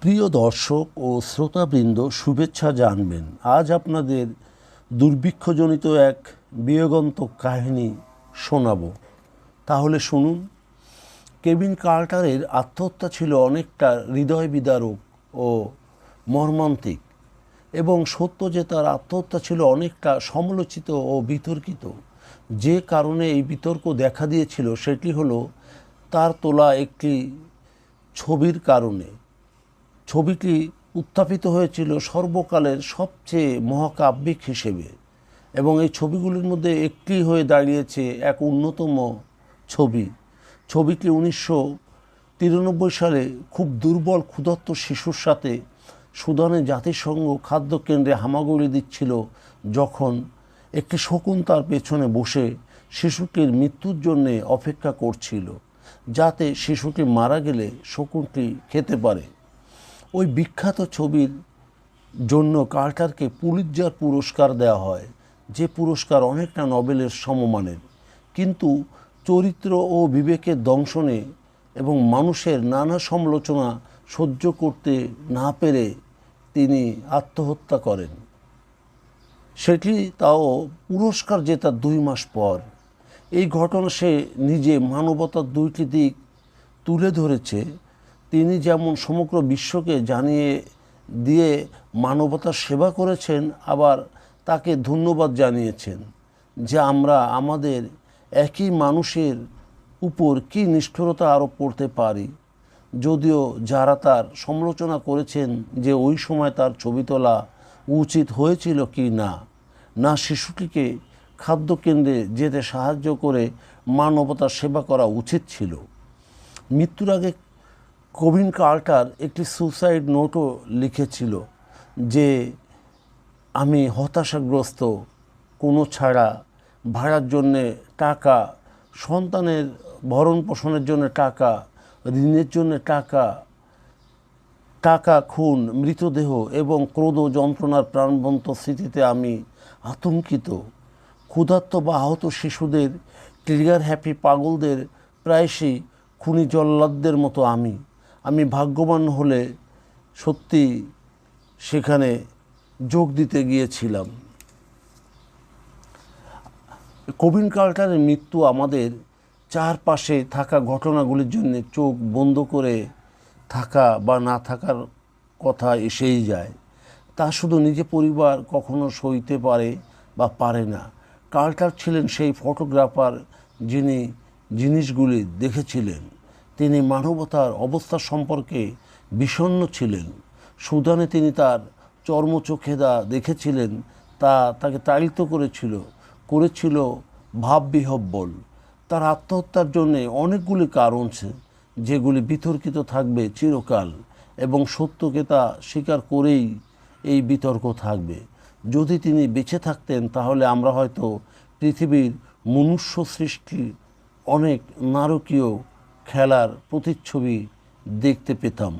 প্রিয় দর্শক ও শ্রোতাবৃন্দ, শুভেচ্ছা জানবেন। আজ আপনাদের দুর্ভিক্ষজনিত এক বিয়োগন্তক কাহিনী শোনাবো। তাহলে শুনুন। কেভিন কার্টারের আত্মহত্যা ছিল অনেকটা হৃদয় বিদারক ও মর্মান্তিক এবং সত্য যে তার আত্মহত্যা ছিল অনেকটা সমালোচিত ও বিতর্কিত। যে কারণে এই বিতর্ক দেখা দিয়েছিল সেটি হলো, তার তোলা একটি ছবির কারণে। ছবিটি উত্থাপিত হয়েছিল সর্বকালের সবচেয়ে মহাকাব্যিক হিসেবে এবং এই ছবিগুলির মধ্যে একটি হয়ে দাঁড়িয়েছে এক অন্যতম ছবি। ছবিটি উনিশশো তিরানব্বই সালে খুব দুর্বল, ক্ষুধার্ত শিশুর সাথে সুদানে জাতিসংঘ খাদ্য কেন্দ্রে হামাগুড়ি দিচ্ছিল যখন একটি শকুন তার পেছনে বসে শিশুটির মৃত্যুর জন্যে অপেক্ষা করছিল, যাতে শিশুটি মারা গেলে শকুনটি খেতে পারে। ওই বিখ্যাত ছবির জন্য কার্টারকে পুলিৎজার পুরস্কার দেওয়া হয়, যে পুরস্কার অনেকটা নবেলের সমমানের। কিন্তু চরিত্র ও বিবেকের দংশনে এবং মানুষের নানা সমালোচনা সহ্য করতে না পেরে তিনি আত্মহত্যা করেন। সেটি তাও পুরস্কার জেতার দুই মাস পর। এই ঘটনা সে নিজে মানবতার দুইটি দিক তুলে ধরেছে তিনি যেমন সমগ্র বিশ্বকে জানিয়ে দিয়ে মানবতার সেবা করেছেন, আবার তাকে ধন্যবাদ জানিয়েছেন যে আমরা আমাদের একই মানুষের উপর কি নিষ্ঠুরতা আরোপ করতে পারি। যদিও যারা তার সমালোচনা করেছেন যে ওই সময় তার ছবি তোলা উচিত হয়েছিল কি না না শিশুটিকে খাদ্যকেন্দ্রে যেতে সাহায্য করে মানবতার সেবা করা উচিত ছিল। মৃত্যুর আগে কবিন কার্টার একটি সুসাইড নোটও লিখেছিল যে আমি হতাশাগ্রস্ত, কোনো ছাড়া ভাড়ার জন্যে টাকা, সন্তানের ভরণ পোষণের জন্য টাকা, ঋণের জন্য টাকা টাকা খুন, মৃতদেহ এবং ক্রোধ যন্ত্রণার প্রাণবন্ত স্মৃতিতে আমি আতঙ্কিত। ক্ষুধার্ত বা আহত শিশুদের ট্রিগার হ্যাপি পাগলদের, প্রায়শই খুনি জল্লাদদের মতো আমি। আমি ভাগ্যবান হলে সত্যি সেখানে যোগ দিতে গিয়েছিলাম। কবিন কার্টারের মৃত্যু আমাদের চারপাশে থাকা ঘটনাগুলির জন্য চোখ বন্ধ করে থাকা বা না থাকার কথা এসেই যায়। তা শুধু নিজে পরিবার কখনো সইতে পারে বা পারে না। কার্টার ছিলেন সেই ফটোগ্রাফার যিনি জিনিসগুলি দেখেছিলেন। তিনি মানবতার অবস্থা সম্পর্কে বিষণ্ণ ছিলেন। সুদানে তিনি তার চর্মচোখে চর্মচোখেদা দেখেছিলেন, তা তাকে তাড়িত করেছিল করেছিল ভাববিহব্বল। তার আত্মহত্যার জন্যে অনেকগুলি কারণ যেগুলি বিতর্কিত থাকবে চিরকাল এবং সত্যকে তা স্বীকার করেই এই বিতর্ক থাকবে। যদি তিনি বেঁচে থাকতেন, তাহলে আমরা হয়তো পৃথিবীর মনুষ্য সৃষ্টি অনেক নারকীয় খেলার প্রতিচ্ছবি দেখতে পেতাম।